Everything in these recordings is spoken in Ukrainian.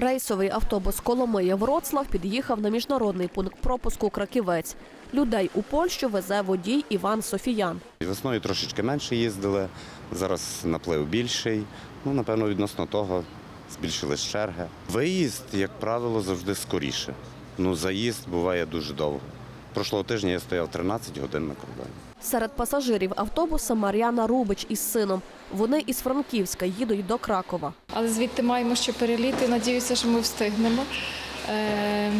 Рейсовий автобус Коломия Вроцлав під'їхав на міжнародний пункт пропуску Краківець. Людей у Польщу везе водій Іван Софіян. Весною трошечки менше їздили, зараз наплив більший. Ну, напевно, відносно того збільшились черги. Виїзд, як правило, завжди скоріше. Ну, заїзд буває дуже довго. Прошлого тижня я стояв 13 годин на кордоні. Серед пасажирів автобуса Мар'яна Рубич із сином. Вони із Франківська їдуть до Кракова. Але звідти маємо ще переліти. Надіюся, що ми встигнемо. Е,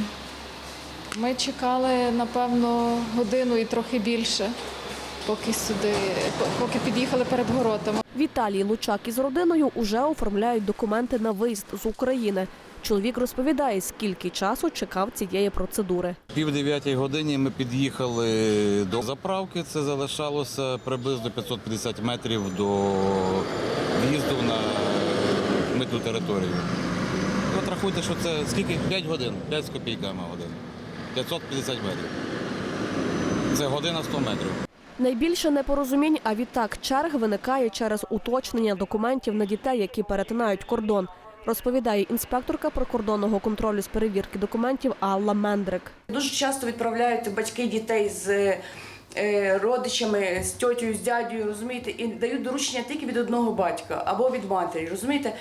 Ми чекали, напевно, годину і трохи більше, поки сюди, поки під'їхали перед городами. Віталій Лучак із родиною уже оформляють документи на виїзд з України. Чоловік розповідає, скільки часу чекав цієї процедури. Пів дев'ятій годині ми під'їхали до заправки. Це залишалося приблизно 550 метрів до в'їзду на митну територію. От рахуйте, що це скільки? 5 годин, 5 з копійками годин. 550 метрів. Це година 100 метрів. Найбільше непорозумінь, а відтак черг виникає через уточнення документів на дітей, які перетинають кордон. Розповідає інспекторка прикордонного контролю з перевірки документів Алла Мендрик. Дуже часто відправляють батьки дітей з е, родичами, з тьотю, з дядю, розумієте, і дають доручення тільки від одного батька або від матері, розумієте.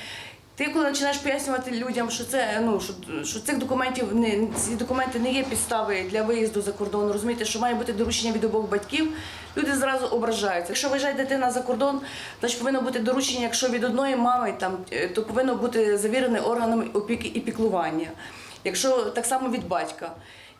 Ти коли починаєш пояснювати людям, що це ну що, що цих документів не ці документи не є підстави для виїзду за кордон, розумієте, що має бути доручення від обох батьків, люди зразу ображаються. Якщо виїжджає дитина за кордон, значить повинно бути доручення, якщо від одної мами там, е, то повинно бути завірене органами опіки і піклування. Якщо так само від батька.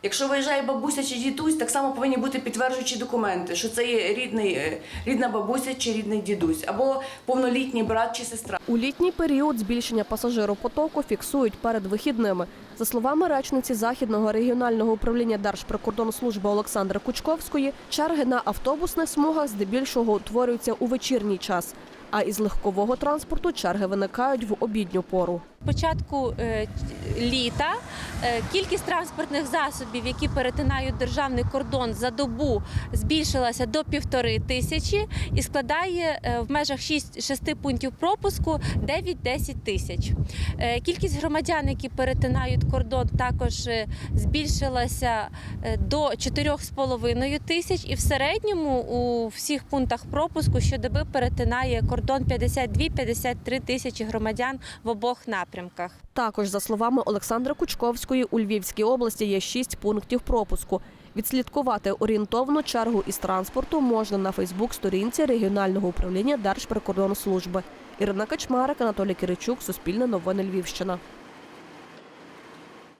Якщо виїжджає бабуся чи дідусь, так само повинні бути підтверджуючі документи, що це є рідний, е, рідна бабуся чи рідний дідусь, або повнолітній брат чи сестра. У літній період збільшення пасажиропотоку фіксують перед вихідними. За словами речниці Західного регіонального управління Держприкордонслужби Олександри Кучковської, черги на автобусних смугах здебільшого утворюються у вечірній час. А із легкового транспорту черги виникають в обідню пору. початку е, літа кількість транспортних засобів, які перетинають державний кордон за добу, збільшилася до півтори тисячі і складає е, в межах 6, 6 пунктів пропуску 9-10 тисяч. Е, Кількість громадян, які перетинають кордон, також е, збільшилася е, до 4,5 тисяч, і в середньому у всіх пунктах пропуску щодоби перетинає кордон 52-53 тисячі громадян в обох напрямках. Також, за словами Олександри Кучковської, у Львівській області є шість пунктів пропуску. Відслідкувати орієнтовну чергу із транспорту можна на Фейсбук-сторінці регіонального управління Держприкордонслужби. Ірина Качмарик, Анатолій Киричук, Суспільне новини Львівщина.